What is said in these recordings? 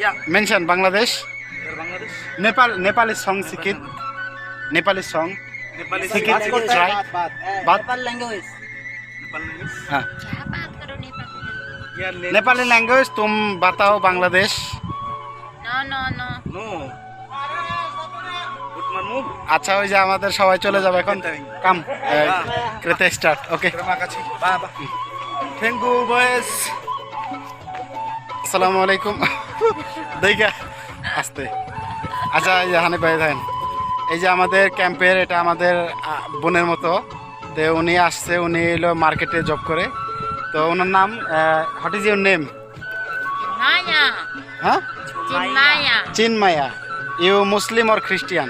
Yeah. Mention Bangladesh. You're Bangladesh. Nepal Nepali song Sikit. Nepali song. Nepali Sikit Nepal try. बात Nepal language language. हाँ. क्या बात करो Nepali Yeah, ne- Nepali language तुम बताओ Bangladesh no no no No. Utman move. আচ্ছা ওই যে আমাদের সবাই চলে যাবে এখন কাম ক্রেতে start okay Terima kasih. Bye bye. Thank you boys. আসসালামু আলাইকুম দেখা আসতে। আচ্ছা এই যে হানি ভাই থাকেন এই যে আমাদের ক্যাম্পের এটা আমাদের বোনের মতো। তো উনি আসছে উনি এলো মার্কেটে জব করে। তো ওনার নাম what is your name Chinmaya. You Muslim or Christian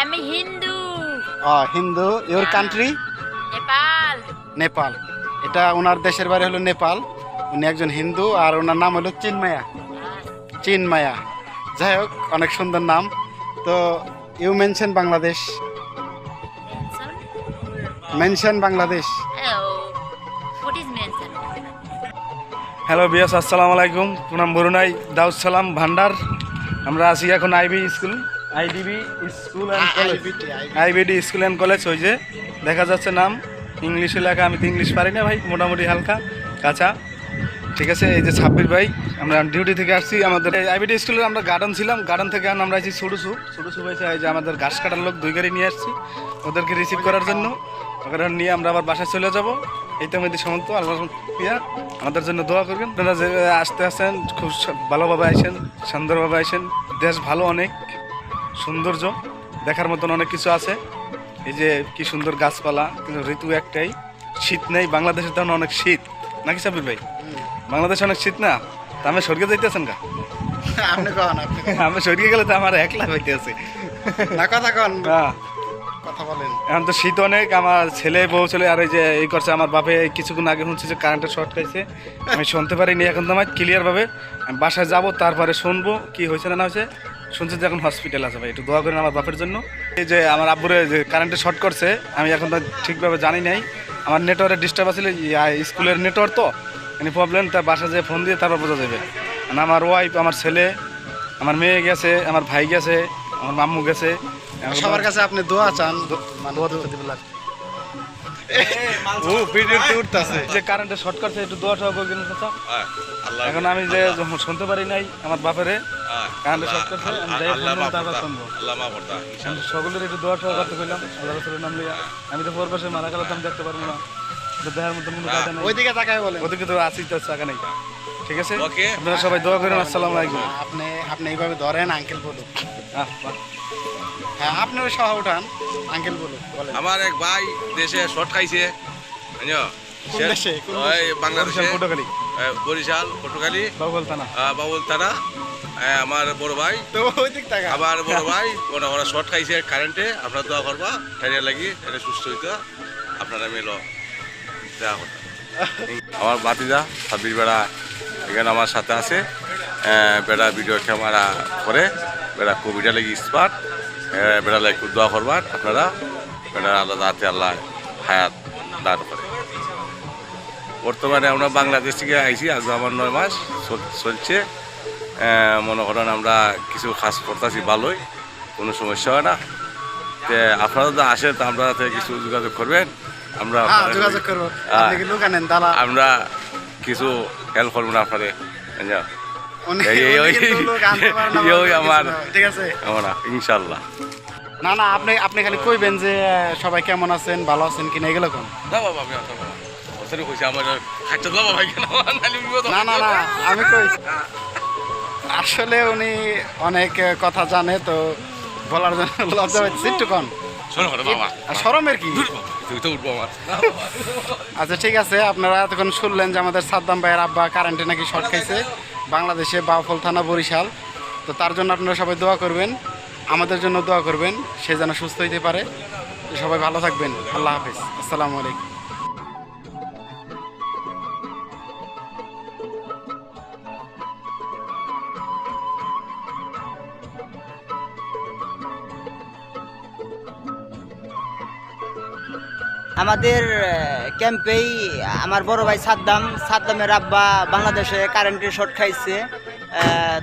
আমি হিন্দু। ও হিন্দু। ইউর কান্ট্রি হ্যাঁ। নেপাল। নেপাল। এটা ওনার দেশের বাড়ি হলো নেপাল। উনি একজন হিন্দু আর ওনার নাম হলো চিনমায়া। চিনমায়া যাই হোক অনেক সুন্দর নাম। তো you mention Bangladesh mention mention Bangladesh hello what is mention hello Beas আসসালামু আলাইকুম পুনাম বরুণাই দাউদ সালাম ভান্ডার আমরা আছি এখন IB school IDB school and college IBD school and college ওই যে। দেখা যাচ্ছে নাম। ইংলিশে লেখা আমি তো ইংলিশ পারি না ভাই। মোটামুটি হালকা কাঁচা। ঠিক আছে, এই যে ছাব্বির ভাই, আমরা ডিউটি থেকে আসছি, আমাদের আইবিডি স্কুলে আমরা গার্ডেন ছিলাম গার্ডেন থেকে আমরা আছি সুডুসু সুডুসু ভাই এই যে আমাদের ঘাস কাটার লোক দুই গাড়ি নিয়ে আসছি, ওদেরকে রিসিভ করার জন্য। ওখানে নিয়ে আমরা আবার বাসায় চলে যাব। এই তো আমাদের সমস্ত আল্লাহ আমাদের জন্য দোয়া করবেন। আপনারা যে আসতে আসেন, খুব ভালোভাবে আসেন সুন্দরভাবে আসেন দেশ ভালো অনেক, সৌন্দর্য, দেখার মতন অনেক কিছু আছে। এই যে কি সুন্দর গাছপালা, কিন্তু ঋতু একটাই, শীত নেই, বাংলাদেশের তখন অনেক শীত। নাকি সাবির ভাই? বাংলাদেশে অনেক শীত না? তা আমি স্বর্গে যাইতেছেন কা আপনি কন আপনি আমি স্বর্গে গেলে তো আমার একলা হইতে আছে। না কথা কন। কথা বলেন। এখন তো শীত অনেক আমার ছেলে বউ ছেলে আর এই যে এই করছে আমার বাপে কিছুক্ষণ আগে শুনছি যে কারেন্টের শর্ট খাইছে। আমি শুনতে পারিনি এখন তো আমার ক্লিয়ার ভাবে। আমি বাসায় যাব তারপরে শুনব কি হয়েছে না না হয়েছে। শুনছি যে এখন হসপিটাল আছে ভাই একটু দোয়া করেন আমার বাপের জন্য। এই যে আমার আব্বুরে যে কারেন্টে শর্ট করছে আমি এখন তো ঠিকভাবে জানি নাই। আমার নেটওয়ার্কের ডিস্টার্ব আছিল স্কুলের নেটওয়ার্ক তো। এনে প্রবলেম তার বাসা যেয়ে ফোন দিয়ে তারপর বোঝা যাবে। মানে আমার ওয়াইফ আমার ছেলে আমার মেয়ে গেছে আমার ভাই গেছে আমার মাম্মু গেছে। সবার কাছে আপনি দোয়া চান মানে দোয়া। ও ভিডিওতে উঠতেছে। যে কারেন্টে শর্ট করছে একটু দোয়া টোয়া করবেন চাচা এখন আমি যে শুনতে পারি নাই আমার বাপেরে কারেন্টে শর্ট করছে আমি যাই তারপর শুনব। আল্লাহ মা বর্তা আমি সকলের একটু দোয়া টোয়া করতে কইলাম আল্লাহ রসুলের নাম লিয়া আমি তো পরপাশে মারা গেলে তো আমি দেখতে পারব না। তো দেখার কোনো নেই। ওইদিকে তাকায় বলেন। ওদিকে তো আসি তো টাকা নেই। ঠিক আছে? ওকে। আপনারা সবাই দোয়া করেন আসসালামু আলাইকুম। আপনি আপনি এইভাবে ধরেন আঙ্কেল বলুন আহ, বাহ। হ্যাঁ আপনার সহ উঠান। আঙ্কেল বলেন। আমার এক ভাই দেশে শর্ট খাইছে দেশে? বাংলাদেশে। বরিশাল, পটুয়াখালী। বাবুল থানা। আমার বড় ভাই। তো আমার বড় ভাই ওরা শর্ট খাইছে কারেন্টে আপনার দোয়া করবা ঠাইয়া লাগি এটা সুস্থ হইতো। আপনারা মিলো। দেওয়া করতে আমার বাতিদা ছাব্বিশ বেড়া এখানে আমার সাথে আছে। বেড়া ভিডিও ক্যামেরা করে। বেড়া কোভিডে লাগি স্পাট বেড়া লাগি খুব দোয়া করবার আপনারা। বেড়া আল্লাহ হাতে আল্লাহ হায়াত দান করে। বর্তমানে আমরা বাংলাদেশ থেকে আইছি আজ আমার নয় মাস চলছে। মনে করেন আমরা কিছু কাজ করতেছি ভালোই কোনো সমস্যা হয় না। তে আপনারা তো আসেন তো আমরা কিছু যোগাযোগ করবেন। আমরা হ্যাঁ যোগাযোগ করব। হ্যাঁ। আমরা কিছু হেল্প করব না আপনাদের। আমার- ঠিক আছে? ইনশাল্লাহ। না না আপনি আপনি খালি কইবেন যে সবাই কেমন আছেন ভালো আছেন কিনা এগুলো কোন। না বাবা আমি অত আমি কই আসলে উনি অনেক কথা জানে তো বলার জন্য লজ্জা একটু কন। শরমের কি? আচ্ছা ঠিক আছে আপনারা এতক্ষণ শুনলেন যে আমাদের সাদ্দাম ভাইয়ের আব্বা কারেন্টে নাকি শর্ট খাইছে। বাংলাদেশে বাউফল থানা বরিশাল। তো তার জন্য আপনারা সবাই দোয়া করবেন, আমাদের জন্য দোয়া করবেন, সে যেন সুস্থ হইতে পারে। সবাই ভালো থাকবেন। আল্লাহ হাফিজ। আসসালামু আলাইকুম। আমাদের ক্যাম্পেই আমার বড় ভাই সাদ্দাম, সাদ্দামের আব্বা বাংলাদেশে কারেন্টের শর্ট খাইছে।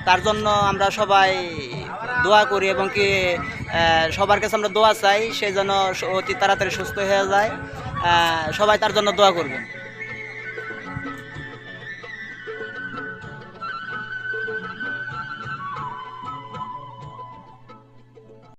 তার জন্য আমরা সবাই দোয়া করি এবং কি সবার কাছে আমরা দোয়া চাই সেই জন্য অতি তাড়াতাড়ি সুস্থ হয়ে যায়। সবাই তার জন্য দোয়া করবেন।